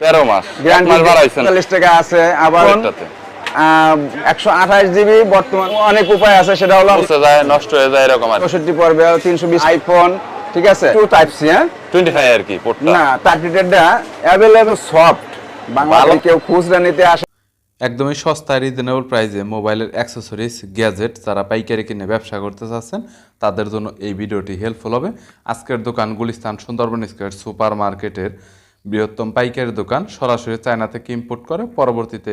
তেরো মাস। গ্যারান্টি বাড়াইছেন। চল্লিশ টাকা আছে আবার। একশো আঠাশ জিবি বর্তমান অনেক উপায় আছে সেটা হলো যায় নষ্ট হয়ে যায় এরকম চৌষট্টি পর্বে তিনশো বিশ আইফোন ঠিক আছে? টু টাইপ সি হ্যাঁ? টোয়েন্টি ফাইভ আর কি পোর্টটা না থার্টি টেনটা অ্যাভেলেবল সফট বাংলাদেশে কেউ খুচরা নিতে আসে একদমই সস্তা রিজনেবল প্রাইসে মোবাইলের অ্যাক্সেসরিজ গ্যাজেট যারা পাইকারি কিনে ব্যবসা করতে চাচ্ছেন তাদের জন্য এই ভিডিওটি হেল্পফুল হবে। আজকের দোকান গুলিস্তান সুন্দরবন স্কোয়ার সুপার মার্কেটের বৃহত্তম পাইকারি দোকান সরাসরি চায়না থেকে ইম্পোর্ট করে, পরবর্তীতে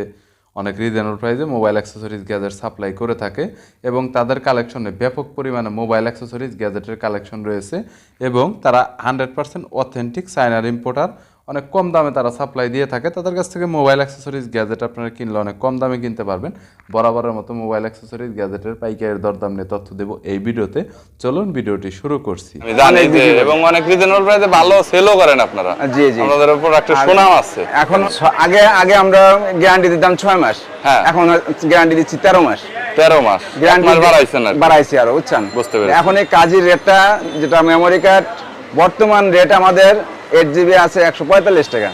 অনেক রিজনাল প্রাইজে মোবাইল অ্যাক্সেসরিজ গ্যাজেট সাপ্লাই করে থাকে এবং তাদের কালেকশনে ব্যাপক পরিমাণে মোবাইল অ্যাক্সেসরিজ গ্যাজেটের কালেকশন রয়েছে এবং তারা হান্ড্রেড পার্সেন্ট অথেন্টিক চায়নার ইম্পোর্টার অনেক কম দামে তারা সাপ্লাই দিয়ে থাকে। তাদের কাছ থেকে মোবাইল অ্যাক্সেসরিজ গ্যাজেট আপনারা কিনলে অনেক কম দামে কিনতে পারবেন। বরাবরের মতো মোবাইল অ্যাক্সেসরিজ গ্যাজেটের পাইকারের দরদাম নিয়ে তথ্য দেবো এই ভিডিওতে। চলুন ভিডিওটি শুরু করছি। আমি জানি যে এবং অনেক রিজনেবল প্রাইসে ভালো সেলও করেন আপনারা। জি, জি। প্রোডাক্টের আর- সুনাম আছে। এখন আগে আগে আমরা গ্যারান্টি দিতাম ছয় মাস। হ্যাঁ। এখন গ্যারান্টি দিচ্ছি তেরো মাস। তেরো মাস। এক গ্যারান্টি বাড়াইছেন আর বাড়াইছি আরও বুঝছেন? বুঝতে পেরেছি। এখন এই কাজের রেটটা যেটা মেমোরি কার্ড বর্তমান রেট আমাদের এইট জিবি আছে একশো পঁয়তাল্লিশ টাকা।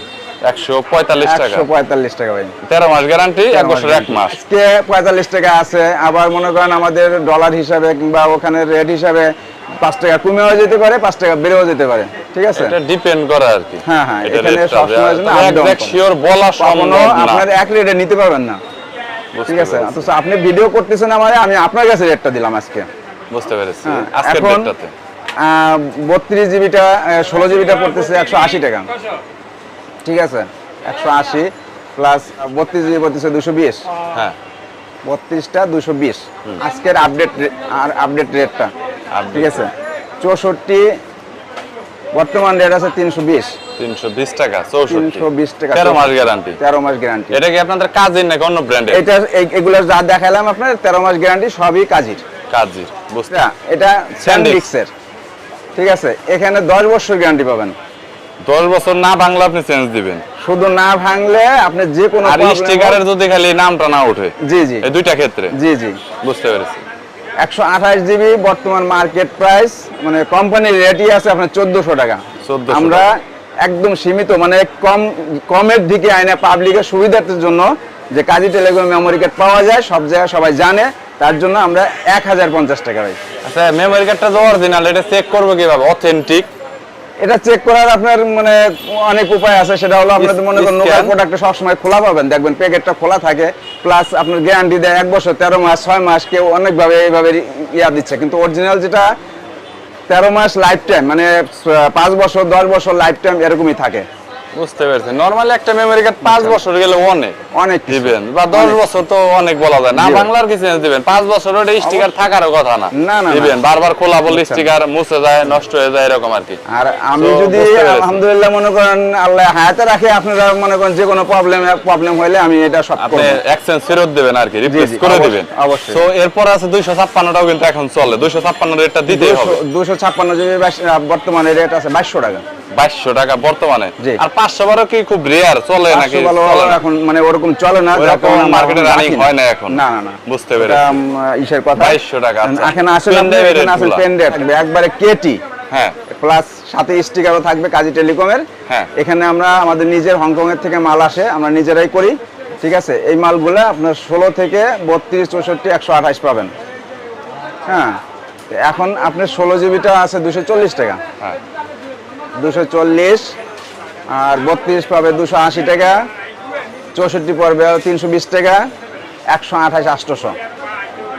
একশো পঁয়তাল্লিশ টাকা। পঁয়তাল্লিশ টাকা ভাই। তেরো মাস গ্যারান্টি এক বছর এক মাস। আজকে পঁয়তাল্লিশ টাকা আছে আবার মনে করেন আমাদের ডলার হিসাবে কিংবা ওখানে রেট হিসাবে পাঁচ টাকা কমেও যেতে পারে পাঁচ টাকা বেড়েও যেতে পারে। ঠিক আছে? এটা ডিপেন্ড করে আর কি। হ্যাঁ, হ্যাঁ, এখানে জন্য sure বলা কখনো সম্ভব না। আপনার এক রেটে নিতে পারবেন না। ঠিক আছে? আপনি ভিডিও করতেছেন আমারে আমি আপনার কাছে রেটটা দিলাম আজকে। বুঝতে পেরেছি। হ্যাঁ, আজকের ডেটটাতে বত্রিশ জিবিটা ষোলো জিবিটা পড়তেছে একশো আশি টাকা। ঠিক আছে? একশো আশি প্লাস বত্রিশ জিবি পড়তেছে দুশো বিশ। হ্যাঁ। বত্রিশটা দুশো বিশ। আজকের আপডেট আর আপডেট রেটটা ঠিক আছে? চৌষট্টি বর্তমান রেট আছে তিনশো বিশ। তিনশো বিশ টাকা তিনশো বিশ টাকা। তেরো মাস গ্যারান্টি তেরো মাস গ্যারান্টি এটা কি আপনাদের কাজের নাকি অন্য ব্র্যান্ডের এটা এগুলো যা দেখালাম আপনার তেরো মাস গ্যারান্টি সবই কাজের। কাজের বুঝতে এটা স্যান্ডিক্সের ঠিক আছে এখানে দশ বছর গ্যারান্টি পাবেন। দশ বছর না বাংলা আপনি চেঞ্জ দিবেন। শুধু না ভাঙলে আপনি যে কোনো আর স্টিকারের যদি খালি নামটা না ওঠে জি জি। এই দুইটা ক্ষেত্রে? জি জি। বুঝতে পেরেছি। একশো আঠাশ জিবি বর্তমান মার্কেট প্রাইস মানে কোম্পানির রেটই আছে আপনার চোদ্দশো টাকা। 1400 আমরা একদম সীমিত মানে কম কমের দিকে আইনে পাবলিকের সুবিধার্থের জন্য যে কাজী টেলিগ্রাম মেমোরি কার্ড পাওয়া যায় সব জায়গায় সবাই জানে। তার জন্য আমরা এক হাজার পঞ্চাশ টাকা পাই আচ্ছা মেমোরি কার্ডটা যে অরিজিনাল এটা চেক করব কীভাবে? অথেন্টিক এটা চেক করার আপনার মানে অনেক উপায় আছে সেটা হলো আপনার Is- মনে করেন? নোকার প্রোডাক্টটা সবসময় খোলা পাবেন। দেখবেন প্যাকেটটা খোলা থাকে প্লাস আপনার গ্যারান্টি দেয় এক বছর তেরো মাস ছয় মাস কেউ অনেকভাবে এইভাবে ইয়া দিচ্ছে। কিন্তু অরিজিনাল যেটা তেরো মাস লাইফ টাইম মানে পাঁচ বছর দশ বছর লাইফ টাইম এরকমই থাকে। বুঝতে পেরেছি। নরমালি একটা মেমোরি কার্ড পাঁচ বছর গেলে অনেক অনেক দিবেন বা দশ অনেক। বছর তো অনেক বলা যায়। না বাংলার কি চেঞ্জ দিবেন। পাঁচ বছর ওটা স্টিকার থাকারও কথা না। দিবেন। বারবার খোলা বললে স্টিকার মুছে যায় নষ্ট হয়ে যায় এরকম আর কি। আর আমি যদি আলহামদুলিল্লাহ মনে করেন আল্লাহ হায়াতে রাখে আপনারা মনে করেন যে কোনো প্রবলেম প্রবলেম হলে আমি এটা সব আপনি এক্সচেঞ্জ ফেরত দেবেন আর কি রিপ্লেস করে দিবেন। অবশ্যই। তো এরপর আছে দুইশো ছাপ্পান্নটাও কিন্তু এখন চলে। দুইশো ছাপ্পান্ন রেটটা দিতেই হবে। দুশো ছাপ্পান্ন জিবি বর্তমানে রেট আছে বাইশশো টাকা। বাইশশো টাকা বর্তমানে। আর পাঁচশো বারো কি খুব রেয়ার চলে নাকি? এখন মানে ওরকম চলে না running রাখি হয় না এখন। না না না। বুঝতে পেরেছি। ইসের কথা। 2200 টাকা। এখানে পেন ড্রাইভ থাকবে। একবারে কেটি হ্যাঁ। প্লাস সাথে স্টিকারও থাকবে কাজী টেলিকমের হ্যাঁ। এখানে আমরা আমাদের নিজের হংকং এর থেকে মাল আসে আমরা নিজেরাই করি। ঠিক আছে? এই মালগুলো আপনার ষোলো থেকে বত্রিশ চৌষট্টি একশো আঠাশ পাবেন। হ্যাঁ? এখন আপনার ষোলো জিবিটা আছে দুশো চল্লিশ টাকা। হ্যাঁ। দুশো চল্লিশ আর বত্রিশ পাবে দুশো আশি টাকা। চৌষট্টি পড়বে তিনশো বিশ টাকা। একশো আঠাশ আষ্টশো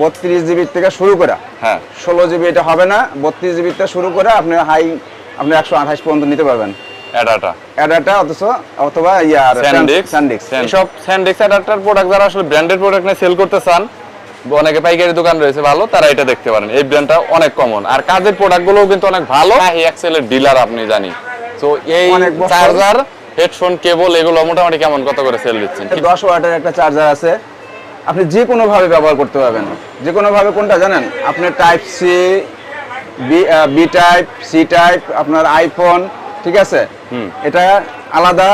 বত্রিশ জিবির থেকে শুরু করে। হ্যাঁ। ষোলো জিবি এটা হবে না বত্রিশ জিবির থেকে শুরু করে আপনি হাই আপনি একশো আঠাশ পর্যন্ত নিতে পারবেন। অ্যাডাটা অ্যাডাটা অথচ অথবা ইয়ার স্যান্ডিক্স স্যান্ডিক্স এইসব স্যান্ডিক্স অ্যাডাপ্টার প্রোডাক্ট যারা আসলে ব্র্যান্ডেড প্রোডাক্ট নিয়ে সেল করতে চান অনেকে পাইকারি দোকান রয়েছে ভালো তারা এটা দেখতে পারেন। এই ব্র্যান্ডটা অনেক কমন আর কাজের প্রোডাক্টগুলোও কিন্তু অনেক ভালো। ডিলার আপনি জানি। তো এই চার্জার হেডফোন কেবল এগুলো মোটামুটি কেমন? কত করে সেল দিচ্ছেন? দশ ওয়াটের একটা চার্জার আছে। আপনি যে কোনো ভাবে ব্যবহার করতে পারবেন। যে কোনো ভাবে কোনটা জানেন? আপনি type C B type C type আপনার আইফোন ঠিক আছে? এটা আলাদা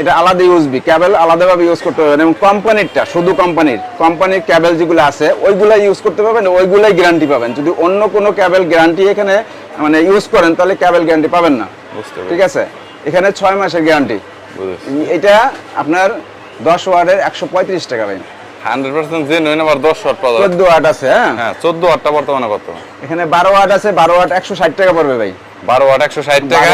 এটা আলাদা ইউজবি ক্যাবেল আলাদাভাবে ইউজ করতে পারবেন। এবং কোম্পানিরটা শুধু কোম্পানির কোম্পানির ক্যাবেল যেগুলো আছে ওইগুলো ইউজ করতে পারবেন ওইগুলাই গ্যারান্টি পাবেন। যদি অন্য কোনো ক্যাবেল গ্যারান্টি এখানে মানে ইউজ করেন তাহলে ক্যাবেল গ্যারান্টি পাবেন না। বুঝতে ঠিক আছে? এখানে ছয় মাসের গ্যারান্টি এটা আপনার দশ ওয়ার্ডের একশো পঁয়ত্রিশ টাকা ভাই। হান্ড্রেড পার্সেন্ট জেনুইন আবার দশ ওয়াট পাওয়া চোদ্দ ওয়াট আছে হ্যাঁ? হ্যাঁ চোদ্দ ওয়াটটা বর্তমানে কত? এখানে বারো ওয়াট আছে বারো ওয়াট একশো ষাট টাকা পড়বে ভাই। বারো ওয়াট একশো ষাট টাকা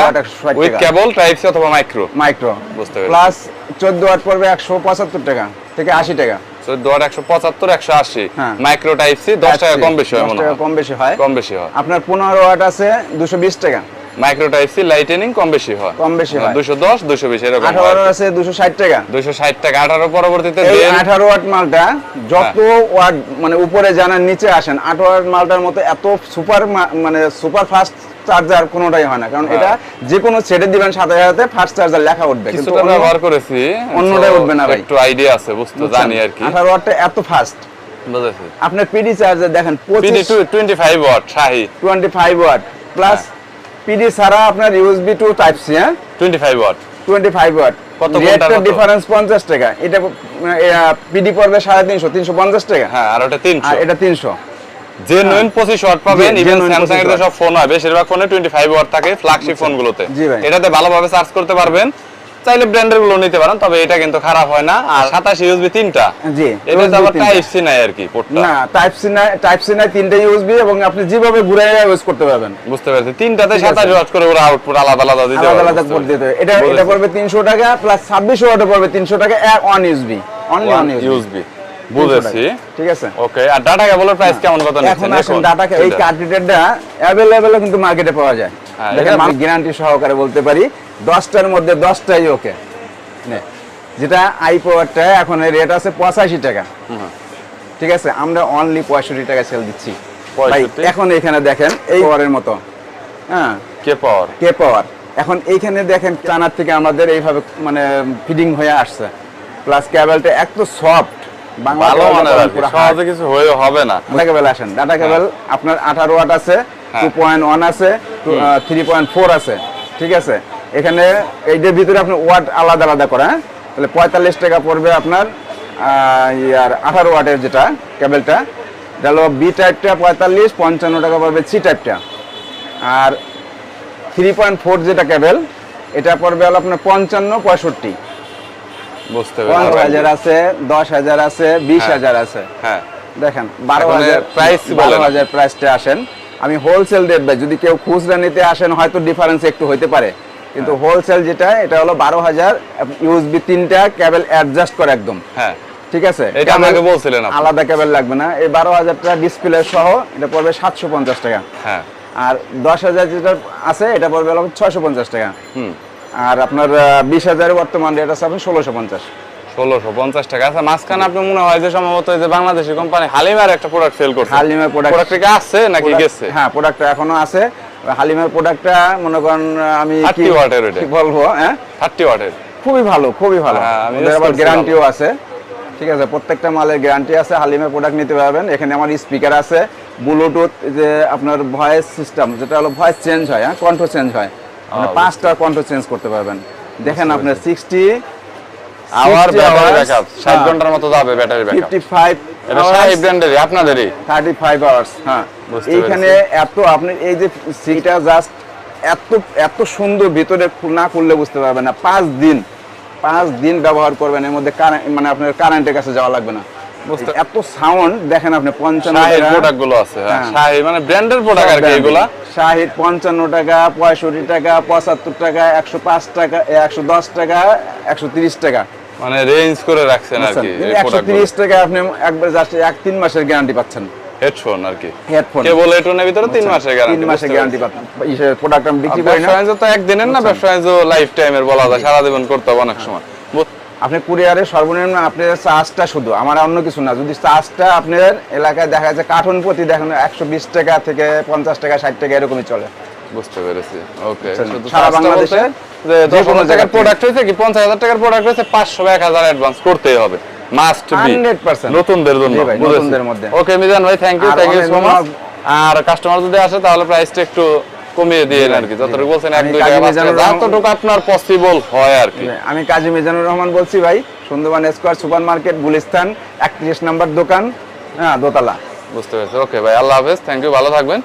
উইথ কেবল টাইপ সি অথবা মাইক্রো মাইক্রো বুঝতে পেরেছি। প্লাস চোদ্দ ওয়াট পড়বে একশো পঁচাত্তর টাকা থেকে আশি টাকা। চোদ্দ ওয়াট একশো পঁচাত্তর একশো আশি। হ্যাঁ। মাইক্রো টাইপ সি দশ টাকা কম বেশি হয় 10 মনে হয়। কম বেশি হয়। কম বেশি হয়। আপনার পনেরো ওয়াট আছে দুশো বিশ টাকা। মাইক্রো টাইপ সি লাইটেনিং কম বেশি হয়। কম বেশি হয়। দুশো দশ দুশো বিশ এরকম আঠারো আছে দুশো ষাট টাকা। দুশো ষাট টাকা। আঠারো পরবর্তীতে এই দেন। আঠারো ওয়াট মালটা যত হ্যাঁ। ওয়াট মানে উপরে জানার নিচে আসেন আঠারো ওয়াট মালটার মতো এত সুপার মানে সুপার ফাস্ট চার্জার কোনোটাই হয় না। কারণ হ্যাঁ। এটা যে কোনো ছেড়ে দিবেন সাথে সাথে ফাস্ট চার্জার লেখা উঠবে। কিন্তু ব্যবহার করেছি। অন্যটাই উঠবে না ভাই। একটু আইডিয়া আছে বুঝতে জানি আর কি। আঠারো ওয়াটটা এত ফাস্ট। আপনার পিডি চার্জার দেখেন PD to twenty five watt Shahi. Twenty five watt plus PD ছাড়া আপনার ইউএসবি টু টাইপ সি হ্যাঁ? Twenty five watt twenty five watt কত ঘণ্টা ডিফারেন্স পঞ্চাশ টাকা। এটা পিডি পড়বে সাড়ে তিনশো তিনশো পঞ্চাশ টাকা। হ্যাঁ আর ওটা তিনশো। আর এটা তিনশো। জেনুইন পঁচিশ ওয়াট পাবেন ইভেন স্যামসাং এর সব ফোন হবে বেশিরভাগ ফোনে টোয়েন্টি ফাইভ ওয়াট থাকে ফ্ল্যাগশিপ ফোনগুলোতে জি ভাই। এটাতে ভালোভাবে চার্জ করতে পারবেন। চাইলে ব্র্যান্ডেরগুলো নিতে পারেন তবে এটা কিন্তু খারাপ হয় না। আর ইউএসবি তিনটা। জি এটা তো আবার টাইপ সি নাই আর কি পোর্টটা না টাইপ সি নাই টাইপ সি নাই তিনটা ইউএসবি এবং আপনি যেভাবে ঘুরে ইউজ করতে পারবেন। বুঝতে তিনটাতে ঠিক আছে। সাতাশ ওয়াট করে ওরা আউটপুট আলাদা আলাদা দিতে আলাদা আলাদা পোর্ট দিতে এটা এটা পড়বে তিনশো টাকা প্লাস ছাব্বিশ ওয়াটে পড়বে তিনশো টাকা one USB only one One USB বুঝেছি। ঠিক আছে। ওকে আর ডাটা কেবলের প্রাইস কেমন কত নিচ্ছেন? এখন? ডাটা এই কিন্তু মার্কেটে পাওয়া যায়। গ্যারান্টি সহকারে বলতে পারি। দশটার মধ্যে দশটাই ওকে। নে, যেটা আই পাওয়ারটা এখন রেট আছে পঁচাশি টাকা। ঠিক আছে আমরা অনলি পঁয়ষট্টি টাকা সেল দিচ্ছি। এখন এখানে দেখেন এই পাওয়ারের মতো। হ্যাঁ কে পাওয়ার? কে পাওয়ার? এখন এইখানে দেখেন চানার থেকে আমাদের এইভাবে মানে ফিডিং হয়ে আসছে। প্লাস ক্যাবেলটা এত সফট বাংলা কিছু হয়ে হবে না। ডাটা কেবল আসেন ডাটা কেবল আপনার আঠারো ওয়াট আছে। টু পয়েন্ট ওয়ান আছে থ্রি পয়েন্ট ফোর আছে ঠিক আছে? এখানে এইটার ভিতরে আপনার ওয়াট আলাদা আলাদা করে হ্যাঁ? তাহলে পঁয়তাল্লিশ টাকা পড়বে আপনার ইয়ার আঠারো ওয়াটের যেটা কেবেলটা এটা হলো বি টাইপটা পঁয়তাল্লিশ পঞ্চান্ন টাকা পড়বে সি টাইপটা আর থ্রি পয়েন্ট ফোর যেটা কেবেল এটা পড়বে হলো আপনার পঞ্চান্ন পঁয়ষট্টি। বুঝতে পনেরো হাজার আছে দশ হাজার আছে বিশ হ্যাঁ। হাজার আছে। হ্যাঁ। দেখেন বারো হাজার price বারো হাজার প্রাইসটা আসেন। আমি হোলসেল রেট যদি কেউ খুচরা নিতে আসেন হয়তো ডিফারেন্স একটু হইতে পারে। কিন্তু। হোলসেল যেটা এটা হলো বারো হাজার ইউএসবি তিনটা কেবল অ্যাডজাস্ট করে একদম। হ্যাঁ। ঠিক আছে? এটা আমাকে বলছিলেন আলাদা কেবল লাগবে না। এই বারো হাজারটা ডিসপ্লে সহ এটা পড়বে সাতশো পঞ্চাশ টাকা। হ্যাঁ। আর দশ হাজার যেটা আছে এটা পড়বে ছয়শো পঞ্চাশ টাকা। আর আপনার বিশ হাজারের বর্তমান রেট আছে আপনার ষোলোশো পঞ্চাশ। ষোলোশো পঞ্চাশ টাকা। আচ্ছা মাঝখানে আপনি মনে হয় যে সম্ভবত এই যে বাংলাদেশি কোম্পানি হালিমার একটা প্রোডাক্ট সেল করছে। হালিমার প্রোডাক্ট প্রোডাক্ট আছে নাকি গেছে? হ্যাঁ প্রোডাক্টটা এখনও আছে। হালিমের প্রোডাক্টটা মনে করেন আমি কি- ওয়াটের। বলব হ্যাঁ? ওয়াটের খুবই ভালো খুবই ভালো। আবার গ্যারান্টিও আছে। ঠিক আছে প্রত্যেকটা মালের গ্যারান্টি আছে হালিমের প্রোডাক্ট নিতে পারবেন। এখানে আমার স্পিকার আছে ব্লুটুথ যে আপনার ভয়েস সিস্টেম যেটা হলো ভয়েস চেঞ্জ হয় হ্যাঁ? কণ্ঠ চেঞ্জ হয়। পাঁচটা কণ্ঠ চেঞ্জ করতে পারবেন। দেখেন আপনার সিক্সটি আওয়ার ব্যাটারি ব্যাকআপ ষাট ঘণ্টার মতো যাবে ব্যাটারি ব্যাকআপ ফিফটি ফাইভ এটা শাহি ব্র্যান্ডেরই আপনাদেরই? থার্টি ফাইভ আওয়ার্স হ্যাঁ এইখানে এত আপনি এই যে সিটা জাস্ট এত এত সুন্দর ভিতরে না খুললে বুঝতে পারবেন না। পাঁচ দিন পাঁচ দিন ব্যবহার করবেন এর মধ্যে কারেন্ট মানে আপনার কারেন্টের কাছে যাওয়া লাগবে না। এত সাউন্ড দেখেন আপনি পঞ্চান্ন প্রোডাক্টগুলো আছে হ্যাঁ হ্যাঁ। শাহি মানে ব্র্যান্ডের প্রোডাক্ট আর কি এগুলা? শাহিদ পঞ্চান্ন টাকা পঁয়ষট্টি টাকা পঁচাত্তর টাকা একশো পাঁচ টাকা একশো দশ টাকা একশো তিরিশ টাকা। মানে রেঞ্জ করে রাখছেন আর কি এই একশো প্রোডাক্ট তিরিশ টাকা আপনি একবার জাস্ট এক তিন মাসের গ্যারান্টি পাচ্ছেন। হেডফোন আর কি। হেডফোন কেবল এটনের ভিতরে তিন মাসের গ্যারান্টি তিন মাসের গ্যারান্টি পাচ্ছেন। প্রোডাক্ট আমি বিক্রি করি না। ব্যবসা তো একদিনের না ব্যবসা লাইফ টাইমের বলা যায় সারা জীবন করতে হবে অনেক সময়। আপনি কুরিয়ারে সর্বনিম্ন আপনার চার্জটা শুধু আমার অন্য কিছু না যদি চার্জটা আপনার এলাকায় দেখা যাচ্ছে কার্টুন প্রতি দেখেন একশো বিশ টাকা থেকে পঞ্চাশ টাকা ষাট টাকা এরকমই চলে। বুঝতে পেরেছি। ওকে? সারা বাংলাদেশে যে কোনো হাজার টাকার জায়গা থেকে। প্রোডাক্ট হয়েছে কি? পঞ্চাশ হাজার টাকার প্রোডাক্ট হয়েছে পাঁচশো এক হাজার অ্যাডভান্স করতেই হবে। মাস্ট বি নতুনদের জন্য নতুনদের মধ্যে। ওকে মিজান ভাই thank you thank you so much R customer যদি আসে তাহলে প্রাইসটা একটু কমিয়ে দিয়ে আর কি। যতটুকু বলছেন এক দুই টাকা যতটুকু আপনার পসিবল হয় আর কি। আমি কাজী মিজানুর রহমান বলছি ভাই Sundarban square super market Gulistan একত্রিশ নম্বর দোকান হ্যাঁ দোতলা। বুঝতে পেরেছি। ওকে ভাই আল্লাহ হাফেজ। থ্যাংক ইউ ভালো থাকবেন।